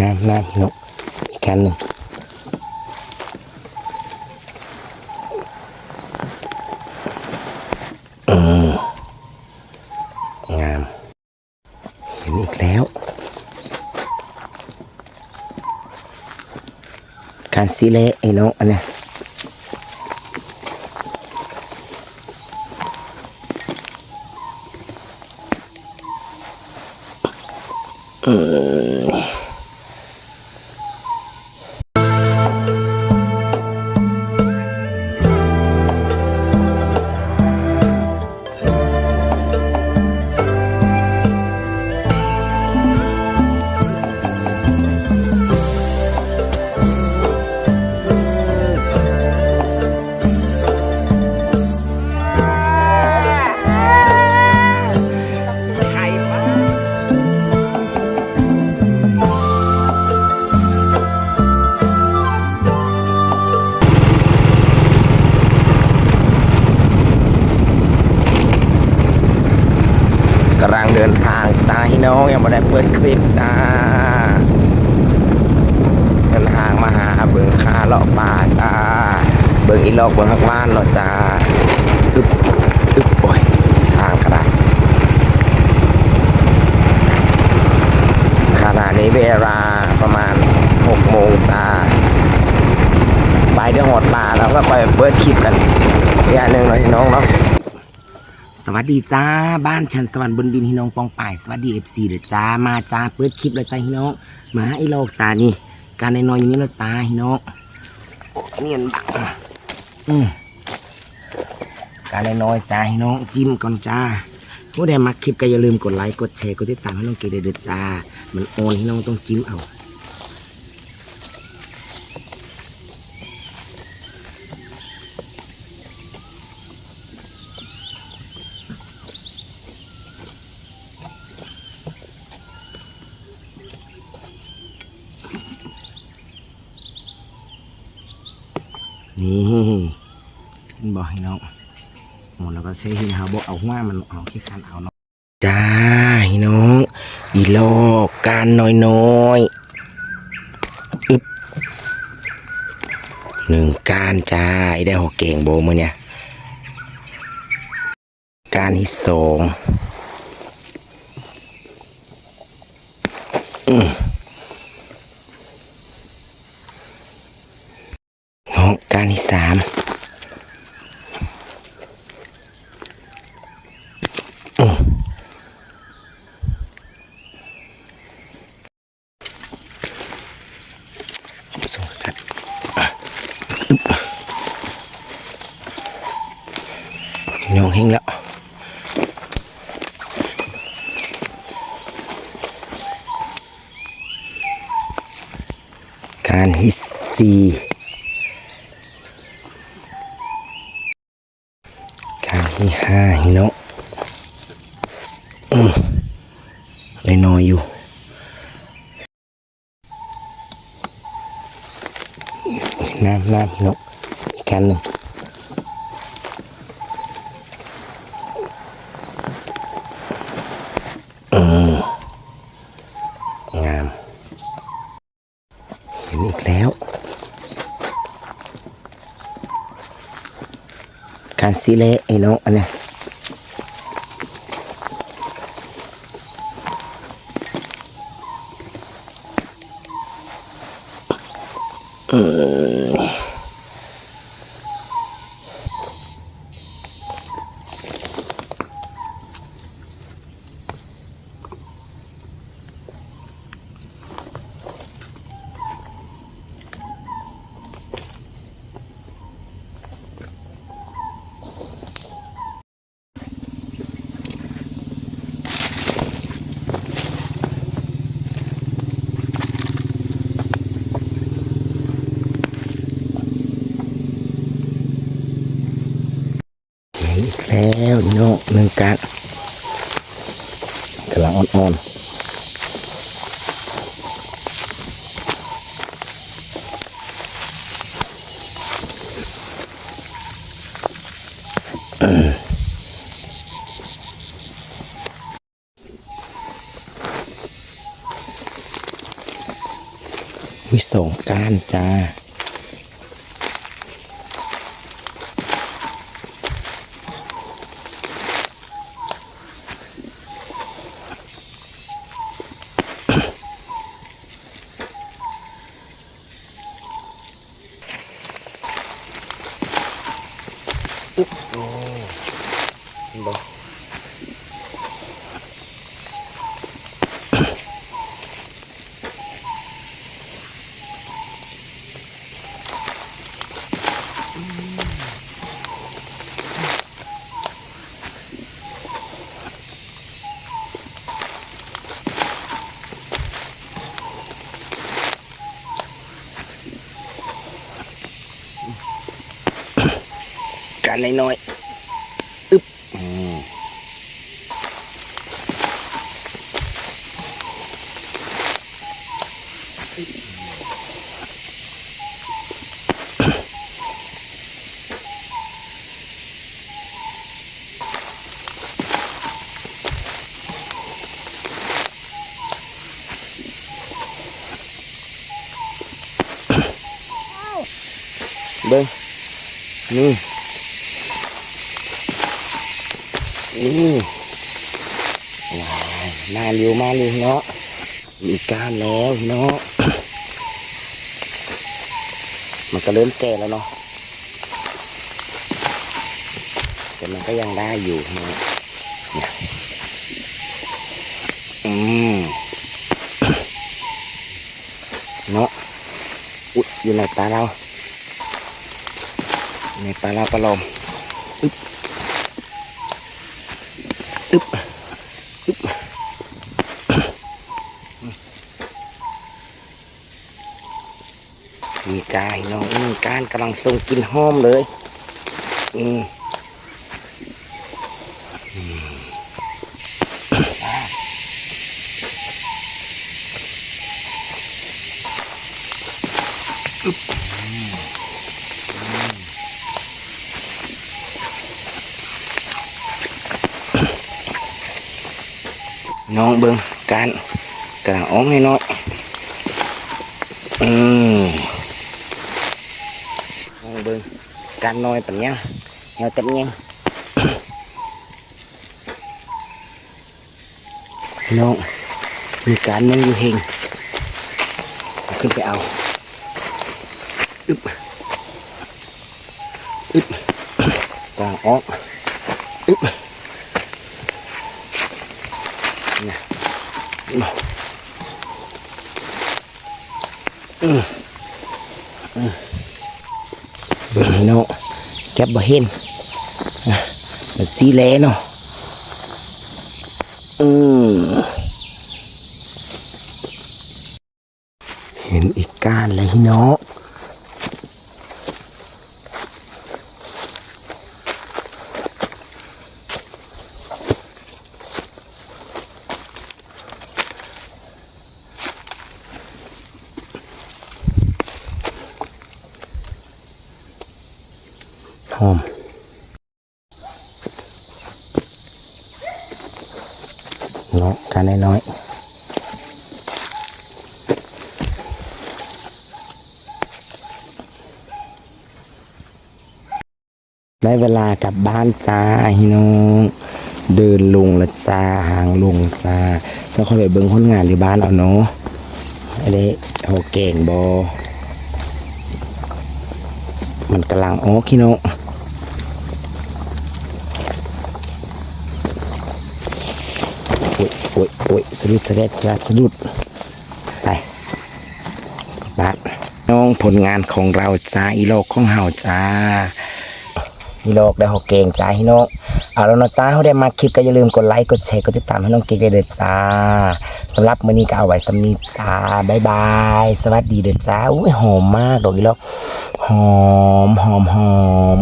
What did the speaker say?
น้ำน้ำนกอีกคันหนึ่งอืมงาม เห็นอีกแล้ว การสีเละไอ้นกอันนี้ กำลังเดินทางจ้าพี่น้องยังไม่ได้เปิดคลิปจ้า เดินทางมาหาเบิงคาเลาะป่าจ้า เบิงอีลอกเบิงฮักว่านเนาะจ้าอึบอึบโอ้ยทางกระไดขณะนี้เวลาประมาณ6โมงจ้าไปเดี๋ยวหดป่าแล้วก็ไปเปิดคลิปกันอีกอย่างหนึ่งเนาะพี่น้องเนาะ สวัสดีจ้าบ้านชันสวรรค์บนดินฮิน้องปองป่ายสวัสดีเอฟซีเด้อจ้ามาจ้าเปิดคลิปแล้วจ้าฮิน้องมาไอ้โลกจ้านี่ การในนอยอย่างนี้แล้วจ้าฮิน้องเนียนบังอืมการในน้อยจ้าฮิน้องจิ้มก่อนจ้าผู้ใดมักคลิปก็อย่าลืมกดไลค์กดแชร์กดติดตามให้น้องเกดเด้อจ้า มันโอนให้น้องต้องจิ้มเอา นี่มัน บอกให้น้องหมดแล้วก็ใช้หินเขาบเอาหัวมันเอาแค่การเอาเนาะจ้าพี่น้อง อีโลกการน้อยน้อยๆอึบหนึ่งการจ้าได้หอกเก่งโบมือเนี่ยการที่สองน้องการที่สามอืมส่งกันอะอึ๊บ น้องเฮงแล้วการที่สี่การที่ห้าฮิโนอืมได้นอยอยู่น้ำน้ำฮิโนะอีกกันหนึ่งอืมงาม เห็นอีกแล้ว การซีเละไอ้น้องอันเนี้ยอืมเห็นอีกแล้วไอ้น้อง หนึ่งการกำลังอ่อนวิสงการจ้า บ่กันน้อยๆอึ๊บอืม เบิ้งนี่นี่ว้ายมาเร็ว มันก็เริ่มแก่แล้วเนาะแต่มันก็ยังได้อยู่นะเนี่ยอืมเนาะอุ๊ยอยู่ในปลาเราในปลาเราปลาลมอึ๊บอึ๊บ มีกายน้องมีการกำลังทรงกลินหอมเลยอืมอืมอึ๊บอืมอืมน้องเบิ้งการกระอ้องให้น้อยอืมน้องเบิง การน้อยปัญญาเหี่ยวเต็มยังน้องมีการยังอยู่เฮงเอาขึ้นไปเอาอึบอึบกลางอ้องอึบ เนี่ยอืมอืมเบิ่งให้เนาะ แคบบ่เห็นอะมันสีแลเนาะอืมเห็นอีกก้านเลยเนาะาน้อยๆได้เวลากลับบ้านจ้าพี่น้องเดินลงละจ้าห่างลงจ้าแล้วค่อยไปเบิ่งคนงานที่บ้านเอาเนาะไอ้เด้โหเก่งบอมันกำลังออกพี่น้อง โอ้ยโอ้ยสะดุดสะเด็ดสะดุดสะดุดไปบ้านน้องผลงานของเราจ้าอีโลกของเฮาจ้าอีโลกได้หกเก่งจ้าพี่น้องเอาแล้วนะจ้าเขาได้มาคลิปก็อย่าลืมกดไลค์กดแชร์กดติดตามให้น้องเก่งได้เด้อจ้าสำหรับมื้อนี้ก็เอาไว้สำนีจ้าบ๊ายบายสวัสดีเด้อจ้าอุ้ยหอมมากดอกอีโลกหอมหอมหอม